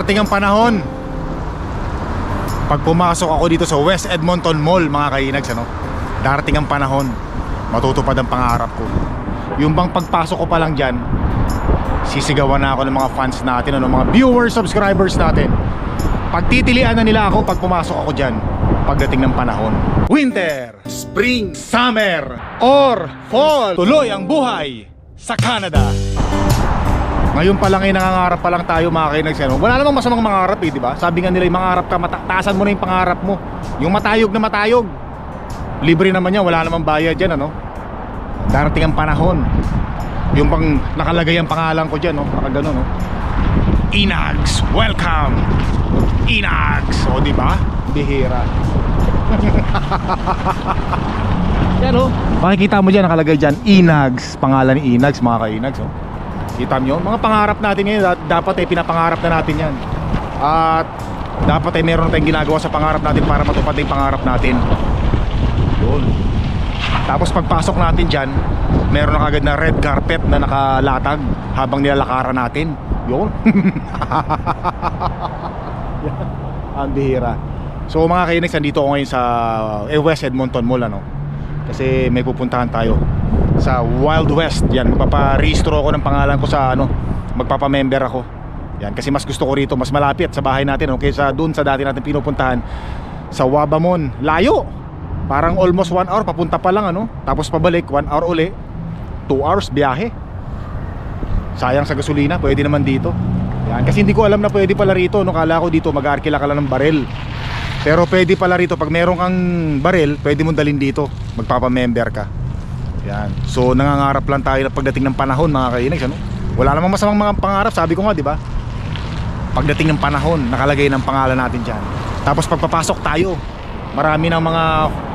Darating ang panahon. Pag pumasok ako dito sa West Edmonton Mall mga kainags ano Darating ang panahon. Matutupad ang pangarap ko. Yung bang pagpasok ko pa lang dyan Sisigawan na ako ng mga fans natin ano, Mga viewers, subscribers natin. Pagtitilian na nila ako pag pumasok ako dyan Pagdating ng panahon. Winter, Spring, Summer, or Fall. Tuloy ang buhay sa Canada ngayon pa lang ay nangangarap pa lang tayo mga kainags ano? Wala namang masamang mangarap eh, di ba? Sabi nga nila, mangarap ka, mata- taasan mo na yung pangarap mo. Yung matayog na matayog. Libre naman yan, wala namang bayad yan, ano? Darating ang panahon. Yung pang nakalagay ang pangalan ko dyan, no? Nakagano, no? Inags, welcome! Inags! O, di ba? Bihira. yan, no? Makikita mo dyan, nakalagay dyan, Inags. Pangalan ni Inags, mga kainags, oh. Kita nyo? Mga pangarap natin ngayon, da- dapat eh pinapangarap na natin yan. At dapat eh meron tayong ginagawa sa pangarap natin para matupad yung pangarap natin. Yun. Tapos pagpasok natin dyan, meron na kagad na red carpet na nakalatag habang nilalakaran natin. Yun. Ang bihira. So mga kainex, nandito ako ngayon sa eh, West Edmonton Mall ano. Kasi may pupuntahan tayo sa Wild West. Yan, magpapa-rehistro ako ng pangalan ko sa ano, magpapa-member ako. Yan, kasi mas gusto ko rito, mas malapit sa bahay natin, okay, sa doon sa dati natin pinupuntahan sa Wabamon. Layo. Parang almost 1 hour papunta pa lang ano. Tapos pabalik 1 hour uli. 2 hours biyahe. Sayang sa gasolina, pwede naman dito. Yan, kasi hindi ko alam na pwede pala rito, no. Kala ko dito mag-arkila ka lang ng barel. Pero pwede pala rito pag meron kang barel, pwede mong dalhin dito. Magpapa-member ka. Yan. So nangangarap lang tayo na pagdating ng panahon mga kainags ano? Wala namang masamang mga pangarap, sabi ko nga, di ba? Pagdating ng panahon, nakalagay ng pangalan natin diyan. Tapos pagpapasok tayo, marami ng mga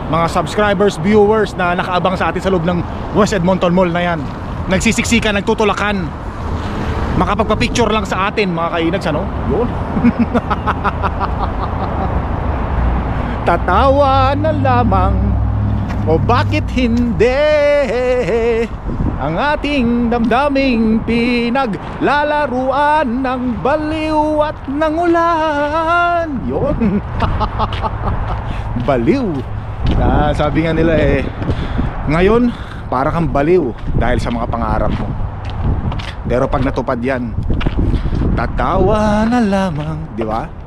mga subscribers, viewers na nakaabang sa atin sa loob ng West Edmonton Mall na yan. Nagsisiksikan, nagtutulakan. Makapagpa-picture lang sa atin mga kainags ano? Yun. Tatawa na lamang o bakit hindi? Ang ating damdaming pinaglalaruan ng baliw at ng ulan Yun. Baliw. Ah, Sabi nga nila eh Ngayon para kang baliw dahil sa mga pangarap mo. Pero pag natupad yan Tatawa na lamang Di ba?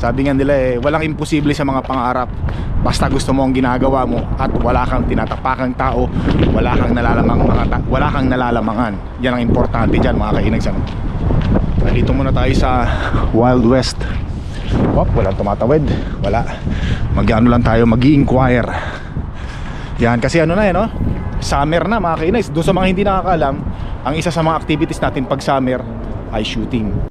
Sabi nga nila eh, walang imposible sa mga pangarap Basta gusto mo ang ginagawa mo at wala kang tinatapakang tao, wala kang nalalamang mga ta- wala kang nalalamangan. Yan ang importante diyan mga kainags ano. Nandito muna tayo sa Wild West. Wop, walang tumatawid. Wala. Mag-ano lang tayo, mag-inquire. Yan kasi ano na yan, no? Summer na mga kainags. Doon sa mga hindi nakakaalam, ang isa sa mga activities natin pag summer ay shooting.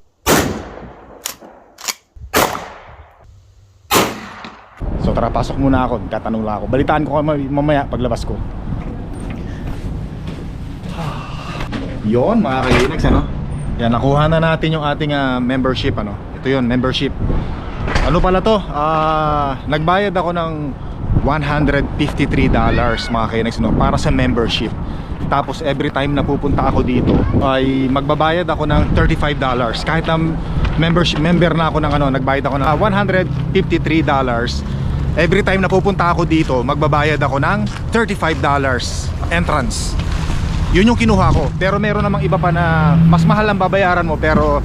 So tara, pasok muna ako. Tatanong lang ako. Balitaan ko kayo mamaya paglabas ko. Yon mga kainags ano? Yan, nakuha na natin yung ating ah, membership ano. Ito yon membership. Ano pala to? Ah, nagbayad ako ng $153 mga kainags no, para sa membership. Tapos every time na pupunta ako dito ay magbabayad ako ng $35 kahit na membership member na ako ng ano, nagbayad ako ng ah, $153 Every time na pupunta ako dito, magbabayad ako ng $35 entrance. Yun yung kinuha ko. Pero meron namang iba pa na mas mahal ang babayaran mo pero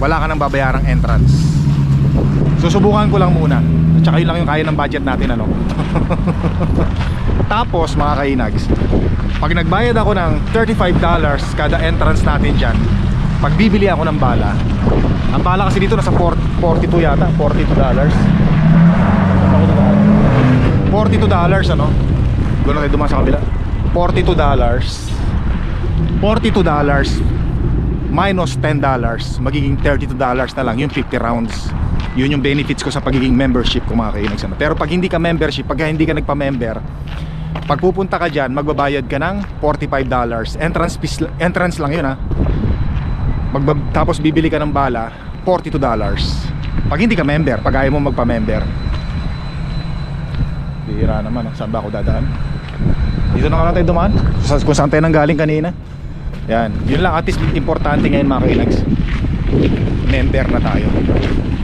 wala ka nang babayarang entrance. Susubukan ko lang muna. At saka yun lang yung kaya ng budget natin ano. Tapos mga kainags, pag nagbayad ako ng $35 kada entrance natin dyan, pag bibili ako ng bala, ang bala kasi dito nasa 40 42 yata, $42. $42 ano? Doon na tayo dumaan sa kabila. $42 $42 minus $10 magiging $32 na lang yung 50 rounds. Yun yung benefits ko sa pagiging membership ko mga kainags ano. Pero pag hindi ka membership, pag hindi ka nagpa-member, pag pupunta ka dyan, magbabayad ka ng $45. Entrance fees, entrance lang yun ha. Magbab tapos bibili ka ng bala, $42. Pag hindi ka member, pag ayaw mo magpa-member, Bihira naman, saan ba ako dadaan? Dito na lang tayo dumaan Kung saan tayo nang galing kanina Yan, yun lang at least importante ngayon mga kainags member na tayo.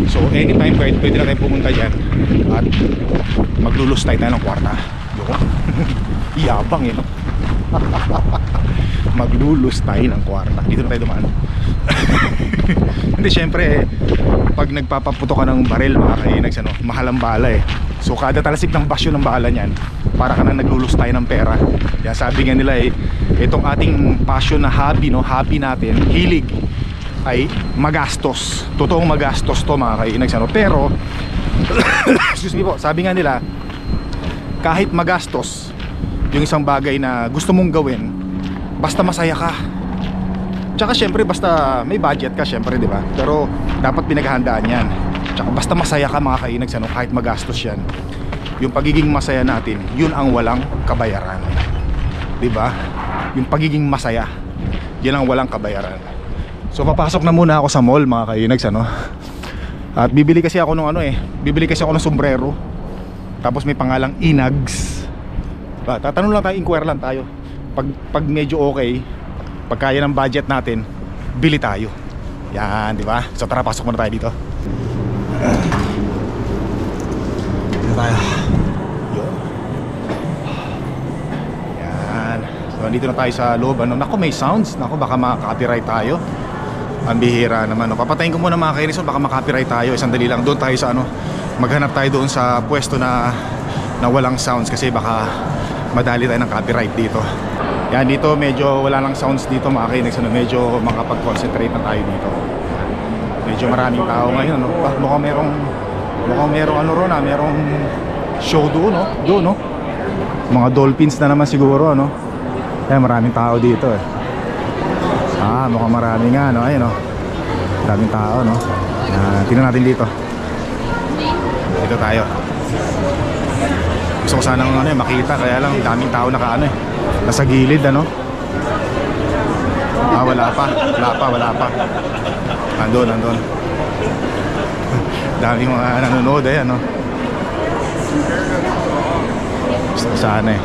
So anytime pwede, pwede na tayo pumunta dyan at maglulustay tayo ng kwarta. Yun. Yabang eh no? maglulustay ng kwarta. Dito na tayo dumaan. Hindi syempre pag nagpapaputo ka ng baril mga kainags ano, mahal ang bala eh. So kada talasik ng basyo ng bala niyan, para ka na naglulustay ng pera. Kaya sabi nga nila eh, itong ating passion na hobby, no, hobby natin, hilig ay magastos. Totoong magastos to mga kainags ano. Pero excuse me po, sabi nga nila kahit magastos yung isang bagay na gusto mong gawin, basta masaya ka. Tsaka syempre basta may budget ka syempre, 'di ba? Pero dapat pinaghahandaan 'yan. Tsaka basta masaya ka mga kainags ano, kahit magastos 'yan. Yung pagiging masaya natin, yun ang walang kabayaran. 'Di ba? Yung pagiging masaya, yan ang walang kabayaran. So papasok na muna ako sa mall mga kainags ano. At bibili kasi ako ng ano eh, bibili kasi ako ng sombrero. Tapos may pangalang Inags. Ba, tatanong lang tayo, inquire lang tayo. Pag pag medyo okay, pag kaya ng budget natin, bili tayo. Yan, di ba? So tara, pasok muna tayo dito. Dito tayo. Yun. Yan. So nandito na tayo sa loob. Ano? Naku, may sounds. Naku, baka maka-copyright tayo. Ang bihira naman. No? Papatayin ko muna mga kainis. Baka maka-copyright tayo. Isang dali lang. Doon tayo sa ano. Maghanap tayo doon sa pwesto na na walang sounds kasi baka madali tayo ng copyright dito. Yan dito medyo wala lang sounds dito mga kainis. Ano? Medyo makapag-concentrate na tayo dito. Medyo maraming tao ngayon. Ano? Ah, mukhang merong mukhang merong ano ron ah. Merong show doon no? Doon no? Mga dolphins na naman siguro ano? Kaya maraming tao dito eh. Ah, mukhang marami nga, no? Ayun, no? Maraming tao, no? Ah, tingnan natin dito. Dito tayo. Gusto ko sanang ano, eh, makita, kaya lang daming tao naka ano eh. Nasa gilid, ano? Ah, wala pa. Wala pa, wala pa. Andun, andun. daming mga nanonood eh, ano? Ko sana eh.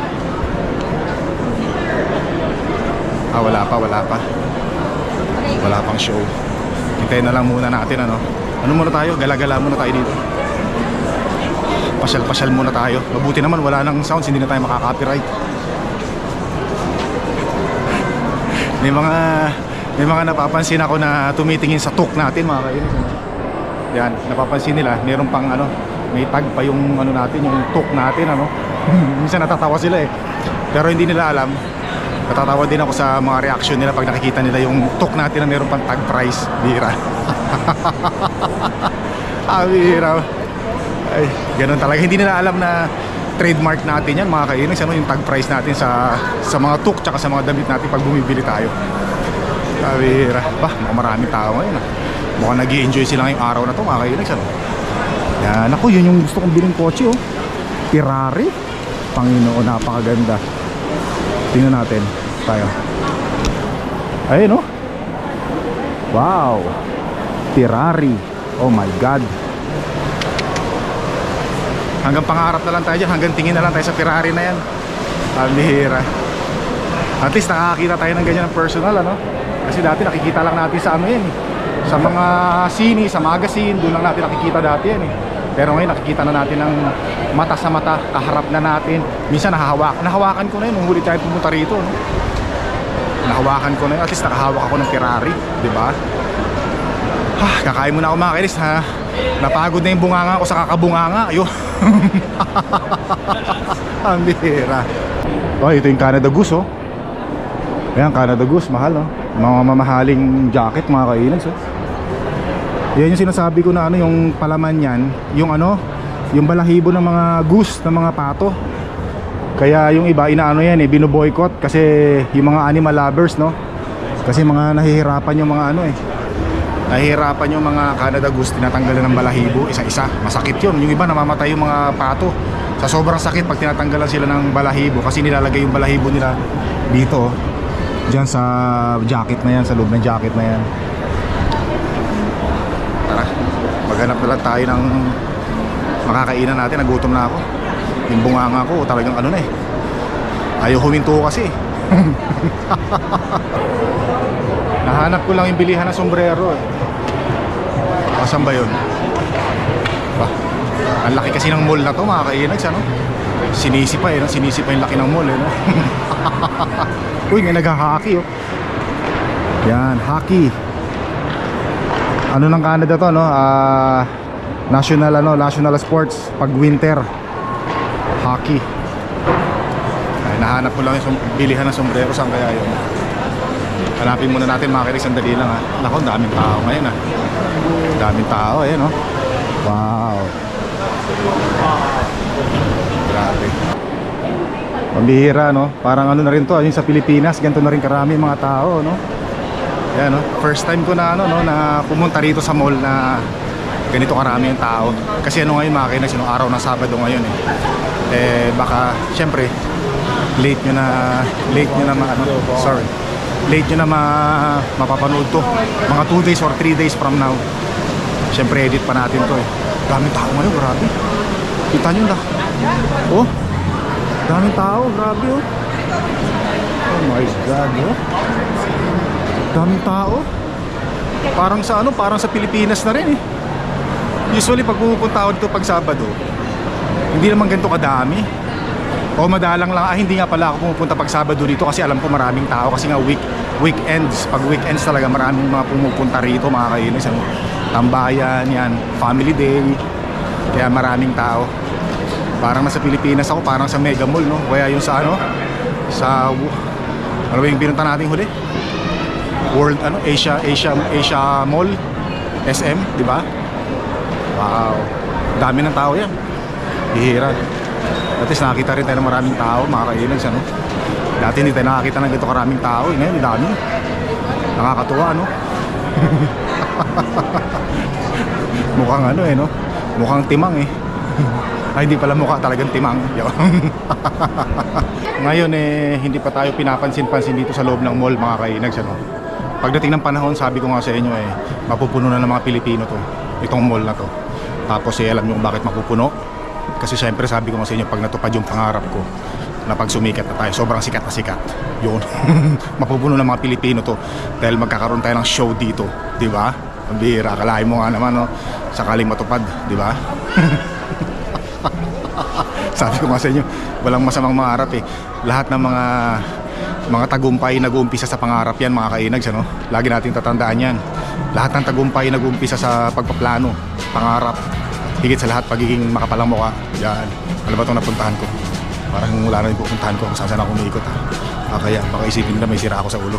Ah, wala pa, wala pa. Wala pang show. Hintayin na lang muna natin ano. Ano muna tayo? Gala-gala muna tayo dito. Pasyal-pasyal muna tayo. Mabuti naman wala nang sounds, hindi na tayo makaka-copyright. May mga may mga napapansin ako na tumitingin sa tuk natin mga kainis. Ano? Yan, napapansin nila, meron pang ano, may tag pa yung ano natin, yung tuk natin ano. Minsan natatawa sila eh. Pero hindi nila alam Natatawa din ako sa mga reaction nila pag nakikita nila yung tok natin na meron pang tag price. Bira. ah, bira. Ay, ganun talaga. Hindi nila alam na trademark natin yan mga kainis. Ano yung tag price natin sa sa mga tok tsaka sa mga damit natin pag bumibili tayo. Ah, bira. Bah, mukhang maraming tao ngayon. Ah. Mukhang nag enjoy sila ngayong araw na to mga kainis. Ano? Yan. Ako, yun yung gusto kong biling kotse oh. Ferrari. Panginoon, napakaganda. Tingnan natin tayo. Ayun oh. Wow. Ferrari. Oh my god. Hanggang pangarap na lang tayo dyan. Hanggang tingin na lang tayo sa Ferrari na yan. Pambihira. At least nakakakita tayo ng ganyan ng personal ano. Kasi dati nakikita lang natin sa ano yan eh. Sa mga sini, sa magazine, doon lang natin nakikita dati yan eh. Pero ngayon nakikita na natin ng mata sa mata, kaharap na natin. Minsan nahahawak, nahawakan ko na yun nung huli tayo pumunta rito. No? Nahawakan ko na yun, at least nakahawak ako ng Ferrari, di ba? Ah, kakain muna ako mga kainis ha. Napagod na yung bunganga ko sa kakabunganga. Ayun. Ang bihira. Oh, ito yung Canada Goose oh. Ayan, Canada Goose, mahal oh. Mga mamahaling jacket mga kainis oh. Yan yung sinasabi ko na ano yung palaman yan, yung ano, yung balahibo ng mga goose, ng mga pato. Kaya yung iba inaano yan eh, binoboycott kasi yung mga animal lovers no. Kasi mga nahihirapan yung mga ano eh. Nahihirapan yung mga Canada goose tinatanggalan ng balahibo isa-isa. Masakit yun. Yung iba namamatay yung mga pato. Sa sobrang sakit pag tinatanggalan sila ng balahibo kasi nilalagay yung balahibo nila dito. Diyan sa jacket na yan, sa loob ng jacket na yan. Tara, maghanap na lang tayo ng makakainan natin. Nagutom na ako. Yung bunganga ko, talagang ano na eh. Ayaw huminto kasi. Nahanap ko lang yung bilihan ng sombrero eh. Asan ba yun? Ang laki kasi ng mall na to mga kainags ano? Sinisi pa eh, no? sinisi pa yung laki ng mall eh, no? Uy, may nag-hockey oh. Yan, hockey. Ano ng Canada to, no? Ah, national ano, national sports pag winter. Hockey. Ay, nahanap ko lang yung bilihan ng sombrero saan kaya yun. Hanapin muna natin mga kinig, sandali lang ha. Nako, ang daming tao ngayon ha. Ang daming tao eh, no? Wow. Grabe. Pambihira, no? Parang ano na rin to, yung sa Pilipinas, ganito na rin karami mga tao, no? Yan, no? First time ko na, ano, no, na pumunta rito sa mall na ganito karami yung tao. Kasi ano ngayon mga kinas, yung araw ng Sabado ngayon eh. Eh, baka, syempre, late nyo na, late nyo na, ma, ano, sorry, late nyo na ma, mapapanood to. Mga 2 days or 3 days from now. Syempre, edit pa natin to eh. Daming tao ngayon, grabe. Kita nyo na. Oh, daming tao, grabe oh. Oh my God, oh. Daming tao. Parang sa ano, parang sa Pilipinas na rin eh. Usually pag pupunta ako dito pag Sabado, hindi naman ganito kadami. O madalang lang, ah hindi nga pala ako pumupunta pag Sabado dito kasi alam ko maraming tao kasi nga week weekends, pag weekends talaga maraming mga pumupunta rito mga kainis. Ano, tambayan, yan, family day. Kaya maraming tao. Parang nasa Pilipinas ako, parang sa Mega Mall, no? Kaya yung sa ano, sa, ano ba yung pinunta natin huli? World ano Asia Asia Asia Mall SM, di ba? Wow. Dami ng tao 'yan. Bihira. At least nakakita rin tayo ng maraming tao, mga kainags, ano? Dati hindi tayo nakakita ng ganito karaming tao, eh. ngayon dami. Nakakatuwa, ano? Mukhang ano eh, no? Mukhang timang eh. Ay, hindi pala mukha talagang timang. Ngayon eh, hindi pa tayo pinapansin-pansin dito sa loob ng mall mga kainags, ano? Pagdating ng panahon, sabi ko nga sa inyo eh, mapupuno na ng mga Pilipino to, itong mall na to. Tapos eh, alam nyo bakit mapupuno? Kasi syempre sabi ko nga sa inyo, pag natupad yung pangarap ko, na pag sumikat na tayo, sobrang sikat na sikat. Yun. mapupuno ng mga Pilipino to dahil magkakaroon tayo ng show dito, di ba? Ang bihira, akalain mo nga naman, no? Sakaling matupad, di ba? Sabi ko nga sa inyo, walang masamang mangarap eh. Lahat ng mga mga tagumpay nag-uumpisa sa pangarap yan mga kainags ano? Lagi natin tatandaan yan. Lahat ng tagumpay nag-uumpisa sa pagpaplano, pangarap. Higit sa lahat pagiging makapalang mukha. Yan. Ano ba itong napuntahan ko? Parang wala na yung pupuntahan ko kung saan saan ako umiikot. Ah, kaya baka isipin nila may sira ako sa ulo.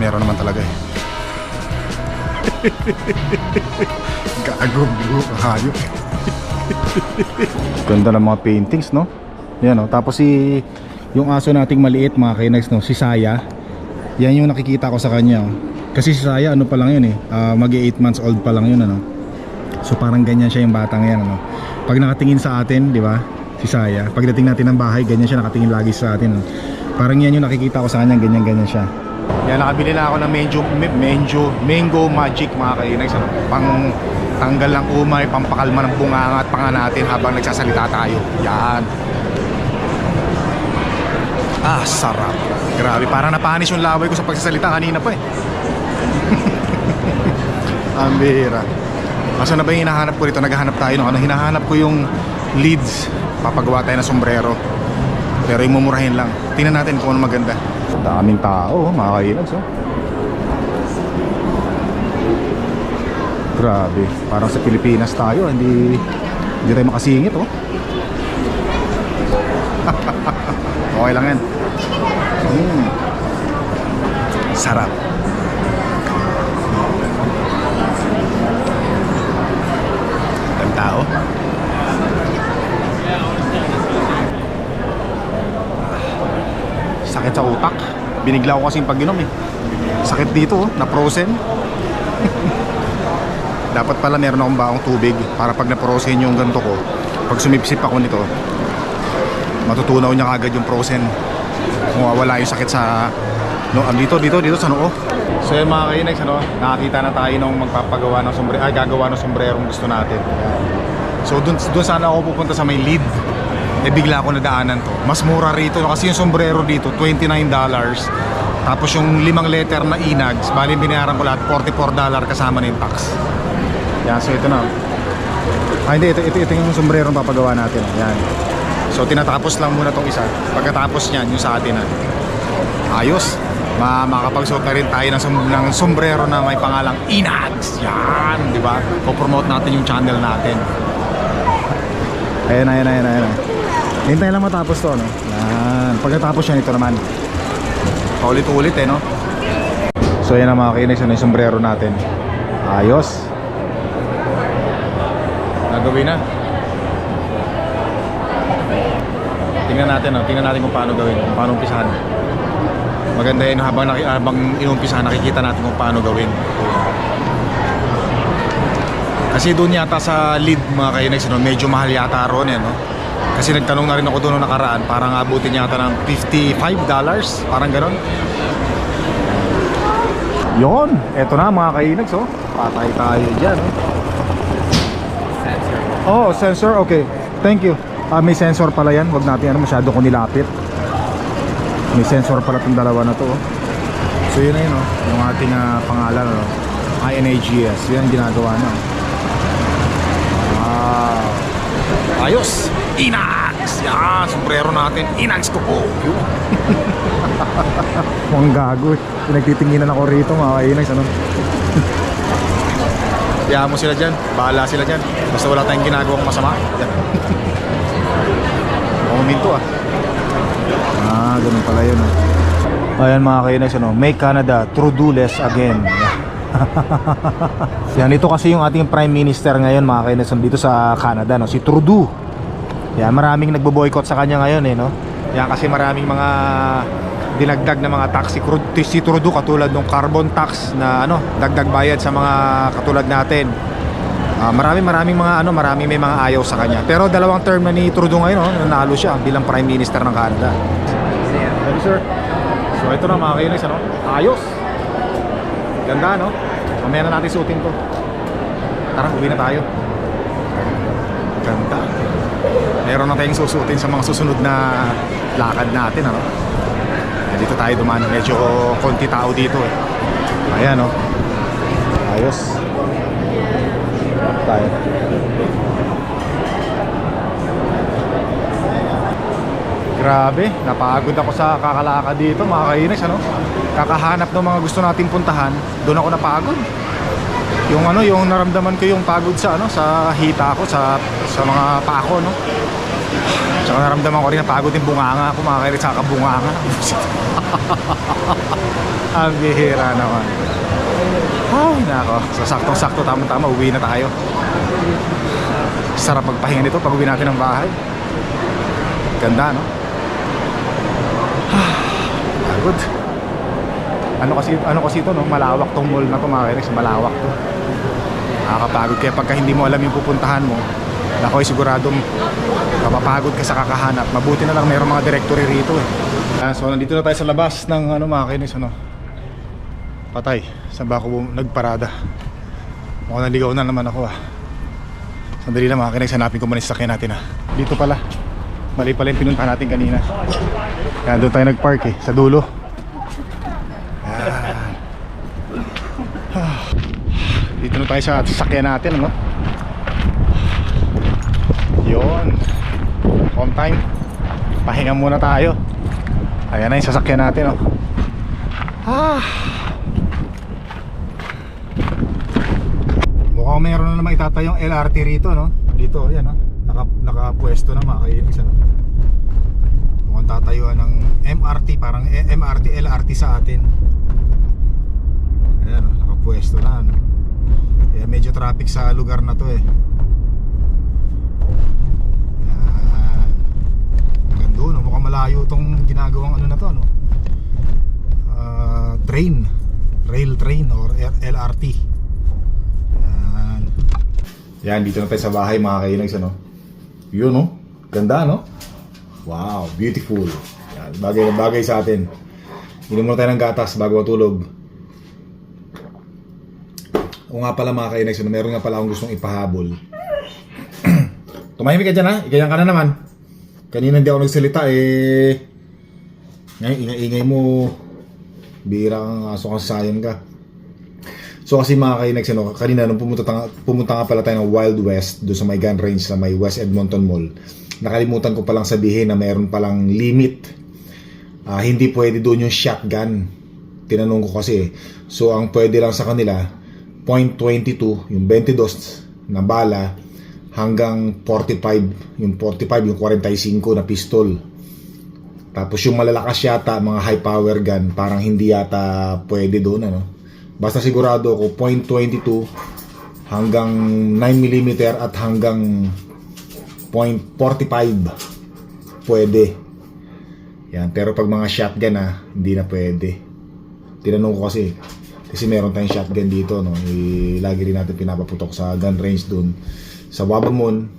Meron naman talaga eh. Gago, bro. Hayop. Ganda ng mga paintings, no? Yan, no? Tapos si yung aso nating maliit, mga kainags, no? Si Saya. Yan yung nakikita ko sa kanya, oh. Kasi si Saya, ano pa lang yun, eh. ah, mag 8 months old pa lang yun, ano? So parang ganyan siya yung batang yan, ano? Pag nakatingin sa atin, di ba? Si Saya. Pagdating natin ng bahay, ganyan siya nakatingin lagi sa atin, no? Parang yan yung nakikita ko sa kanya, ganyan-ganyan siya. Yan, nakabili na ako ng Menjo, Me- Menjo, Mango Magic mga kainags. Ano? Pang tanggal ng umay, pampakalma ng bunganga at panga natin habang nagsasalita tayo. Yan. Ah, sarap. Grabe, parang napanis yung laway ko sa pagsasalita kanina pa eh. Ang bihira. Asa na ba yung hinahanap ko rito? Naghahanap tayo no? Ano, hinahanap ko yung leads. Papagawa tayo ng sombrero. Pero yung mumurahin lang. Tingnan natin kung ano maganda. Daming tao, oh, mga kainags, oh. Grabe, parang sa Pilipinas tayo, hindi hindi tayo makasingit, oh. okay lang yan. Mm. Sarap. Daming tao. Sakit sa utak. Binigla ko kasing pag-inom eh. Sakit dito oh, na-frozen. Dapat pala meron akong baong tubig para pag na-frozen yung ganito ko, pag sumipsip ako nito, matutunaw niya agad yung frozen. Mawawala yung sakit sa no, ah, dito, dito, dito sa noo. So yun mga kainags, ano, nakakita na tayo nung magpapagawa ng sombrero, ay gagawa ng sombrerong gusto natin. So dun, dun sana ako pupunta sa may lead. Eh bigla ako nadaanan to. Mas mura rito kasi yung sombrero dito $29. Tapos yung limang letter na inags, bali binayaran ko lahat $44 kasama na yung tax. Yan, so ito na. Ah, hindi, ito, ito, ito yung sombrero papagawa natin. Yan. So tinatapos lang muna tong isa. Pagkatapos niyan, yung sa atin na. Ayos. Ma makapagsuot na rin tayo ng, som- ng sombrero na may pangalang Inags. Yan, di ba? Po-promote natin yung channel natin. Ayan, ayan, ayan, ayan. Hintay lang matapos to, no? Yan. Pagkatapos yan, ito naman. Paulit-ulit, eh, no? So, yan ang mga kinex, ano yung sombrero natin. Ayos. Nagawin na. Tingnan natin, no? tingnan natin kung paano gawin, kung paano umpisahan. Maganda yun habang, naki, habang inumpisahan, nakikita natin kung paano gawin. Kasi doon yata sa lead mga kainex, no? medyo mahal yata ron eh, no? Kasi nagtanong na rin ako doon nung nakaraan, parang abutin yata ng $55, parang ganon. Yon, eto na mga kainags oh. Patay tayo dyan oh. Oh, sensor, okay. Thank you. Ah, may sensor pala yan. Huwag natin ano, masyado ko nilapit. May sensor pala itong dalawa na to oh. So yun na yun oh. Yung ating ah, pangalan oh. INAGS. Yan ginagawa na oh. Wow. Ayos! Inags! Yan! Sombrero natin. Inags ko po. Yun. Mukhang gago eh. Pinagtitinginan ako rito mga kainags ano. Kaya mo sila dyan. Bahala sila dyan. Basta wala tayong ginagawang masama. Yan. Kuminto ah. Ah, ganun pala yun ah. Ayan mga kainags ano. Make Canada Trudeau-less again. Yan, ito kasi yung ating Prime Minister ngayon mga kainags dito sa Canada no. Si Trudeau. Yan, maraming nagbo-boycott sa kanya ngayon eh no. Yan kasi maraming mga dinagdag na mga tax si, si Trudeau katulad ng carbon tax na ano, dagdag bayad sa mga katulad natin. Ah, marami maraming mga ano, maraming may mga ayaw sa kanya. Pero dalawang term na ni Trudeau ngayon, no, nanalo siya bilang Prime Minister ng Canada. Thank you, sir. So ito na mga kainis, ano? Ayos. Ganda, no? Mamaya na natin suotin to. Tara, uwi na tayo. Ganda. Meron na tayong susutin sa mga susunod na lakad natin, ano? Tayo dumaan. Medyo konti tao dito, eh. Ayan, no? Ayos. Tayo. Grabe, napagod ako sa kakalakad dito mga kainis ano. Kakahanap ng mga gusto nating puntahan, doon ako napagod. Yung ano, yung naramdaman ko yung pagod sa ano, sa hita ko, sa sa mga paa ko, no. Tsaka naramdaman ko rin na pagod yung bunganga ko, mga kainis sa kabunganga. Ang bihira naman. Ay, nako. So, saktong-sakto, tama-tama, uwi na tayo. Sarap magpahinga nito pag uwi natin ng bahay. Ganda, no? Pagod. Ano kasi ano kasi ito no, malawak tong mall na to mga malawak to. Nakakapagod kaya pagka hindi mo alam yung pupuntahan mo, nakoy siguradong mapapagod ka sa kakahanap. Mabuti na lang mayroong mga directory rito eh. Ah, so nandito na tayo sa labas ng ano mga kainis ano. Patay. Saan ba ako nagparada? Mukhang naligaw na naman ako ah. Sandali lang mga kainis, hanapin ko muna yung sasakyan natin ah. Dito pala. Mali pala yung pinuntahan natin kanina. Kaya doon tayo nagpark eh, sa dulo. Yan. Dito na tayo sa sasakyan natin, ano? Yon. On time. Pahinga muna tayo. Ayan na yung sasakyan natin, oh. Ah. Mukhang meron na naman itatayong LRT rito, no? Dito, ayan, no? Naka, nakapwesto na mga kainis, ano? Mukhang tatayuan ng MRT, parang eh, MRT, LRT sa atin. Ayan, no? nakapwesto na, ano? Kaya medyo traffic sa lugar na to, eh. Yan. Hanggang doon, no? mukhang malayo tong ginagawang ano na to, no? Ah, train. Rail train or LRT. Yan. Yan, dito na tayo sa bahay mga kainags, ano? Yun, no? Ganda, no? Wow, beautiful. Yan, bagay na bagay sa atin. Inom muna tayo ng gatas bago matulog. O nga pala mga kainags, ano? Meron nga pala akong gustong ipahabol. Tumahimik ka dyan, ha? Ikayan ka na naman. Kanina hindi ako nagsalita, eh... Ngayon, ingay-ingay mo. Bira kang aso kang sayang ka. So kasi mga kainags, ano, kanina nung pumunta, pumunta nga pala tayo ng Wild West doon sa may gun range sa may West Edmonton Mall. Nakalimutan ko palang sabihin na mayroon palang limit. Ah, hindi pwede doon yung shotgun. Tinanong ko kasi. So ang pwede lang sa kanila, .22, yung 22 na bala hanggang 45, yung 45, yung 45 na pistol. Tapos yung malalakas yata, mga high power gun, parang hindi yata pwede doon, ano. Basta sigurado ako, .22 hanggang 9mm at hanggang .45 pwede. Yan, pero pag mga shotgun na, hindi na pwede. Tinanong ko kasi, kasi meron tayong shotgun dito, no. Eh, lagi rin natin pinapaputok sa gun range doon sa Wabamon.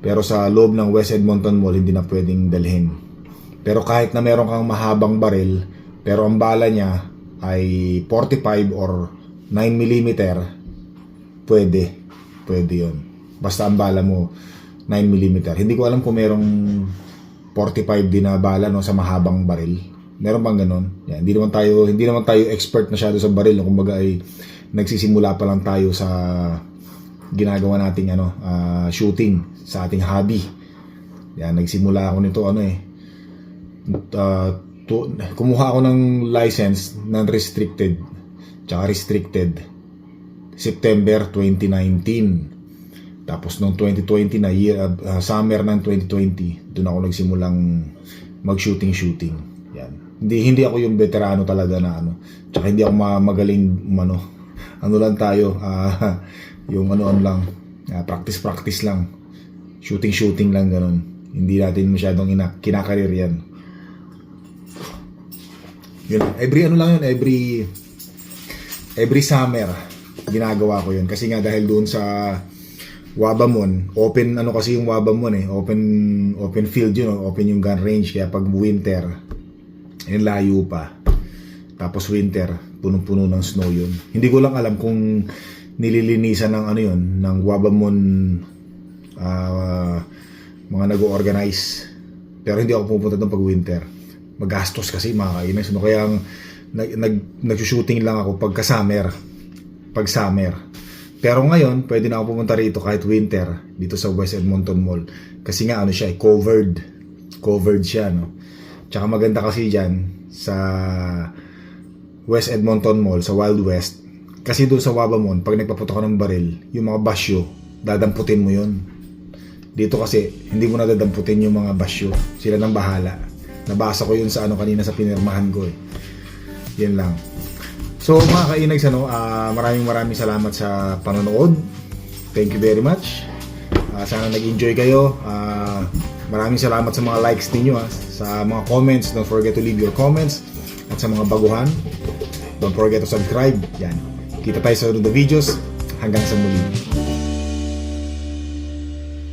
Pero sa loob ng West Edmonton Mall, hindi na pwedeng dalhin. Pero kahit na meron kang mahabang baril, pero ang bala niya ay 45 or 9mm, pwede. Pwede yon. Basta ang bala mo 9mm. Hindi ko alam kung merong 45 din na bala no, sa mahabang baril. Meron bang ganon? Yan, hindi naman tayo hindi naman tayo expert masyado sa baril, no? kumbaga ay nagsisimula pa lang tayo sa ginagawa nating ano, ah, shooting sa ating hobby. Yan, nagsimula ako nito ano eh. Uh, to, kumuha ako ng license non restricted tsaka restricted September 2019. Tapos noong 2020 na year uh, summer ng 2020, doon ako nagsimulang mag-shooting shooting. Yan. Hindi hindi ako yung veterano talaga na ano. Tsaka hindi ako ma- magaling ano. Ano lang tayo, ah, yung ano ano lang, ah, practice practice lang. Shooting shooting lang ganun. Hindi natin masyadong ina kinakarir yan. Yun, every ano lang yun, every every summer ginagawa ko yun kasi nga dahil doon sa Wabamon, open ano kasi yung Wabamon eh, open open field yun, open yung gun range kaya pag winter yung layo pa. Tapos winter, punong-puno ng snow yun. Hindi ko lang alam kung nililinisan ng ano yun, ng Wabamon ah, mga nag-organize. Pero hindi ako pupunta doon pag winter. Magastos kasi mga kainis. Ano kaya ang nag, nag, nag-shooting lang ako pagka summer. Pag summer. Pero ngayon, pwede na ako pumunta rito kahit winter dito sa West Edmonton Mall. Kasi nga ano siya, eh, covered. Covered siya, no? Tsaka maganda kasi dyan sa West Edmonton Mall, sa Wild West. Kasi doon sa Wabamon, pag nagpaputok ka ng baril, yung mga basyo, dadamputin mo yun. Dito kasi, hindi mo nadadamputin yung mga basyo. Sila nang bahala. Nabasa ko yun sa ano kanina sa pinirmahan ko eh. Yan lang. So mga kainags, ano, ah, maraming maraming salamat sa panonood. Thank you very much. Ah, sana nag-enjoy kayo. Ah, maraming salamat sa mga likes ninyo ha. Sa mga comments, don't forget to leave your comments. At sa mga baguhan, don't forget to subscribe. Yan. Kita tayo sa sunod na videos. Hanggang sa muli.